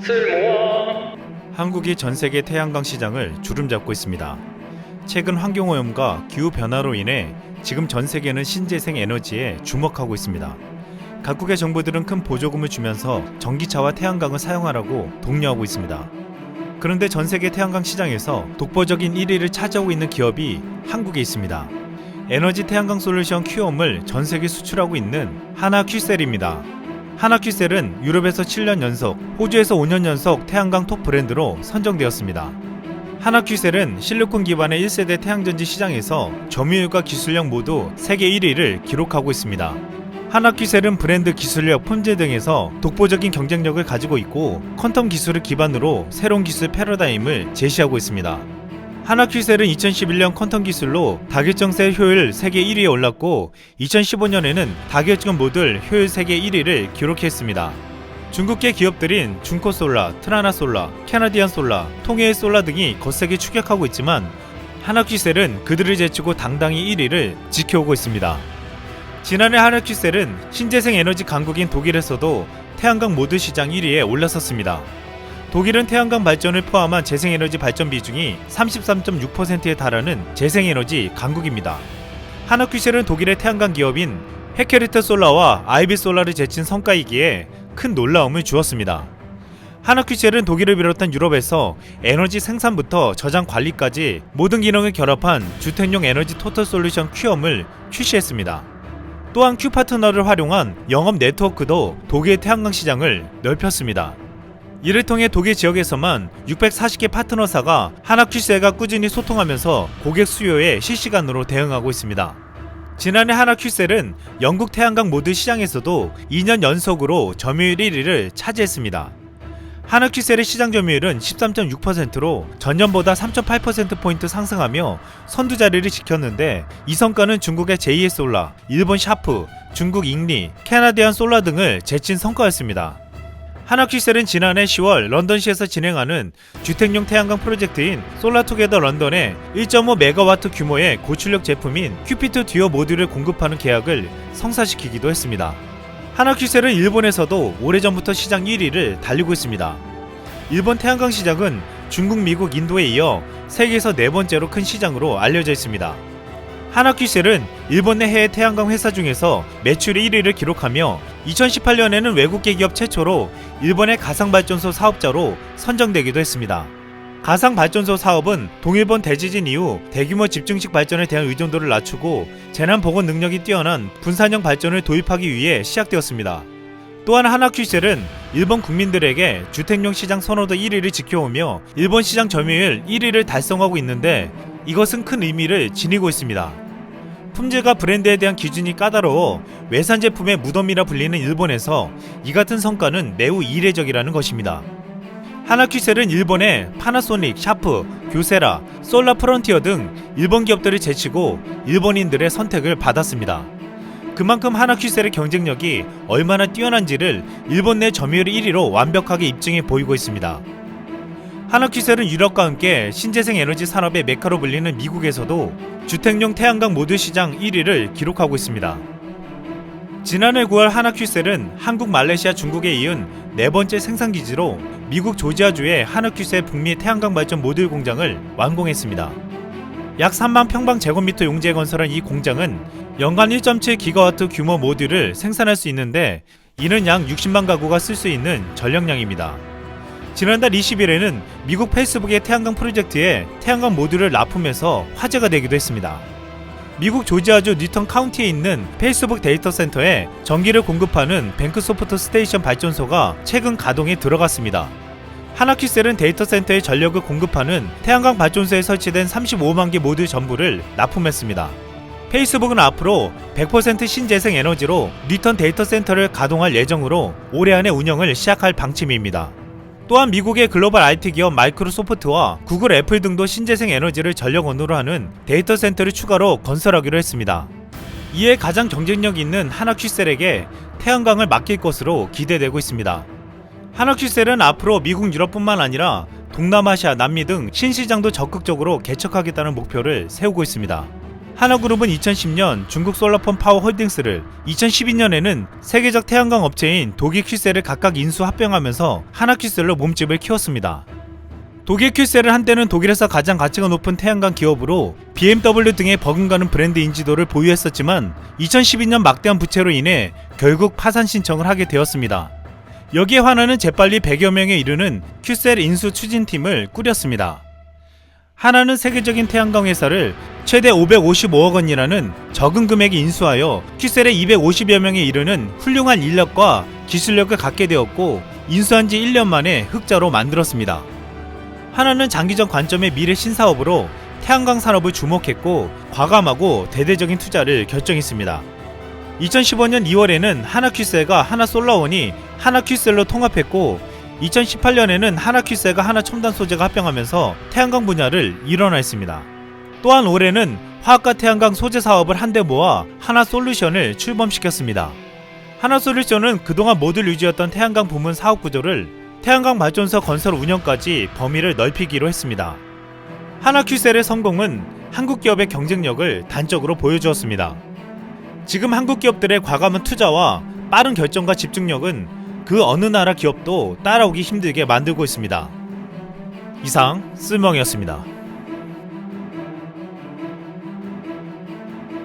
쓸모와 한국이 전 세계 태양광 시장을 주름잡고 있습니다. 최근 환경오염과 기후 변화로 인해 지금 전 세계는 신재생 에너지에 주목하고 있습니다. 각국의 정부들은 큰 보조금을 주면서 전기차와 태양광을 사용하라고 독려하고 있습니다. 그런데 전 세계 태양광 시장에서 독보적인 1위를 차지하고 있는 기업이 한국에 있습니다. 에너지 태양광 솔루션 큐엄을 전 세계 수출하고 있는 하나 큐셀입니다. 하나큐셀은 유럽에서 7년 연속, 호주에서 5년 연속 태양광 톱 브랜드로 선정되었습니다. 하나큐셀은 실리콘 기반의 1세대 태양전지 시장에서 점유율과 기술력 모두 세계 1위를 기록하고 있습니다. 하나큐셀은 브랜드 기술력, 품질 등에서 독보적인 경쟁력을 가지고 있고 퀀텀 기술을 기반으로 새로운 기술 패러다임을 제시하고 있습니다. 하나큐셀은 2011년 퀀텀 기술로 다결정세 효율 세계 1위에 올랐고 2015년에는 다결정 모듈 효율 세계 1위를 기록했습니다. 중국계 기업들인 중코솔라, 트라나솔라, 캐나디안 솔라, 통해의 솔라 등이 거세게 추격하고 있지만 하나큐셀은 그들을 제치고 당당히 1위를 지켜오고 있습니다. 지난해 하나큐셀은 신재생 에너지 강국인 독일에서도 태양광 모듈 시장 1위에 올라섰습니다. 독일은 태양광 발전을 포함한 재생에너지 발전 비중이 33.6%에 달하는 재생에너지 강국입니다. 하나큐셀은 독일의 태양광 기업인 헤케르트 솔라와 아이비 솔라를 제친 성과이기에 큰 놀라움을 주었습니다. 하나큐셀은 독일을 비롯한 유럽에서 에너지 생산부터 저장 관리까지 모든 기능을 결합한 주택용 에너지 토털 솔루션 큐엄을 출시했습니다. 또한 큐 파트너를 활용한 영업 네트워크도 독일 태양광 시장을 넓혔습니다. 이를 통해 독일 지역에서만 640개 파트너사가 하나큐셀과 꾸준히 소통하면서 고객 수요에 실시간으로 대응하고 있습니다. 지난해 하나큐셀은 영국 태양광 모듈 시장에서도 2년 연속으로 점유율 1위를 차지했습니다. 하나큐셀의 시장 점유율은 13.6%로 전년보다 3.8%포인트 상승하며 선두 자리를 지켰는데 이 성과는 중국의 JS솔라, 일본 샤프, 중국 잉리, 캐나디안 솔라 등을 제친 성과였습니다. 하나큐셀은 지난해 10월 런던시에서 진행하는 주택용 태양광 프로젝트인 솔라투게더 런던에 1.5메가와트 규모의 고출력 제품인 큐피트 듀오 모듈을 공급하는 계약을 성사시키기도 했습니다. 하나큐셀은 일본에서도 오래전부터 시장 1위를 달리고 있습니다. 일본 태양광 시장은 중국, 미국, 인도에 이어 세계에서 네 번째로 큰 시장으로 알려져 있습니다. 하나큐셀은 일본 내 해외 태양광 회사 중에서 매출 1위를 기록하며 2018년에는 외국계 기업 최초로 일본의 가상발전소 사업자로 선정되기도 했습니다. 가상발전소 사업은 동일본 대지진 이후 대규모 집중식 발전에 대한 의존도를 낮추고 재난 보건 능력이 뛰어난 분산형 발전을 도입하기 위해 시작되었습니다. 또한 하나큐셀은 일본 국민들에게 주택용 시장 선호도 1위를 지켜오며 일본 시장 점유율 1위를 달성하고 있는데 이것은 큰 의미를 지니고 있습니다. 품질과 브랜드에 대한 기준이 까다로워 외산 제품의 무덤이라 불리는 일본에서 이 같은 성과는 매우 이례적이라는 것입니다. 하나큐셀은 일본의 파나소닉, 샤프, 교세라, 솔라 프론티어 등 일본 기업들을 제치고 일본인들의 선택을 받았습니다. 그만큼 하나큐셀의 경쟁력이 얼마나 뛰어난지를 일본 내 점유율 1위로 완벽하게 입증해 보이고 있습니다. 하나큐셀은 유럽과 함께 신재생 에너지 산업의 메카로 불리는 미국에서도 주택용 태양광 모듈 시장 1위를 기록하고 있습니다. 지난해 9월 하나큐셀은 한국, 말레이시아, 중국에 이은 네 번째 생산 기지로 미국 조지아주의 하나큐셀 북미 태양광 발전 모듈 공장을 완공했습니다. 약 3만 평방 제곱미터 용지에 건설한 이 공장은 연간 1.7 기가와트 규모 모듈을 생산할 수 있는데 이는 약 60만 가구가 쓸 수 있는 전력량입니다. 지난달 20일에는 미국 페이스북의 태양광 프로젝트에 태양광 모듈을 납품해서 화제가 되기도 했습니다. 미국 조지아주 뉴턴 카운티에 있는 페이스북 데이터 센터에 전기를 공급하는 뱅크소프트 스테이션 발전소가 최근 가동에 들어갔습니다. 하나큐셀은 데이터 센터에 전력을 공급하는 태양광 발전소에 설치된 35만 개 모듈 전부를 납품했습니다. 페이스북은 앞으로 100% 신재생 에너지로 뉴턴 데이터 센터를 가동할 예정으로 올해 안에 운영을 시작할 방침입니다. 또한 미국의 글로벌 IT 기업 마이크로소프트와 구글, 애플 등도 신재생 에너지를 전력원으로 하는 데이터 센터를 추가로 건설하기로 했습니다. 이에 가장 경쟁력 있는 하나큐셀에게 태양광을 맡길 것으로 기대되고 있습니다. 하나큐셀은 앞으로 미국, 유럽뿐만 아니라 동남아시아, 남미 등 신시장도 적극적으로 개척하겠다는 목표를 세우고 있습니다. 하나그룹은 2010년 중국 솔라폰 파워 홀딩스를 2012년에는 세계적 태양광 업체인 독일 퀴셀을 각각 인수 합병하면서 하나 퀴셀로 몸집을 키웠습니다. 독일 퀴셀은 한때는 독일에서 가장 가치가 높은 태양광 기업으로 BMW 등의 버금가는 브랜드 인지도를 보유했었지만 2012년 막대한 부채로 인해 결국 파산 신청을 하게 되었습니다. 여기에 화나는 재빨리 100여 명에 이르는 큐셀 인수 추진팀을 꾸렸습니다. 하나는 세계적인 태양광 회사를 최대 555억 원이라는 적은 금액에 인수하여 큐셀에 250여 명에 이르는 훌륭한 인력과 기술력을 갖게 되었고 인수한 지 1년 만에 흑자로 만들었습니다. 하나는 장기적 관점의 미래 신사업으로 태양광 산업을 주목했고 과감하고 대대적인 투자를 결정했습니다. 2015년 2월에는 하나퀴셀과 하나솔라원이 하나퀴셀로 통합했고 2018년에는 하나퀴셀과 하나첨단 소재가 합병하면서 태양광 분야를 일원화했습니다. 또한 올해는 화학과 태양광 소재 사업을 한데 모아 하나솔루션을 출범시켰습니다. 하나솔루션은 그동안 모듈 유지였던 태양광 부문 사업 구조를 태양광 발전소 건설 운영까지 범위를 넓히기로 했습니다. 하나퀴셀의 성공은 한국 기업의 경쟁력을 단적으로 보여주었습니다. 지금 한국 기업들의 과감한 투자와 빠른 결정과 집중력은 그 어느 나라 기업도 따라오기 힘들게 만들고 있습니다. 이상 쓸멍이었습니다.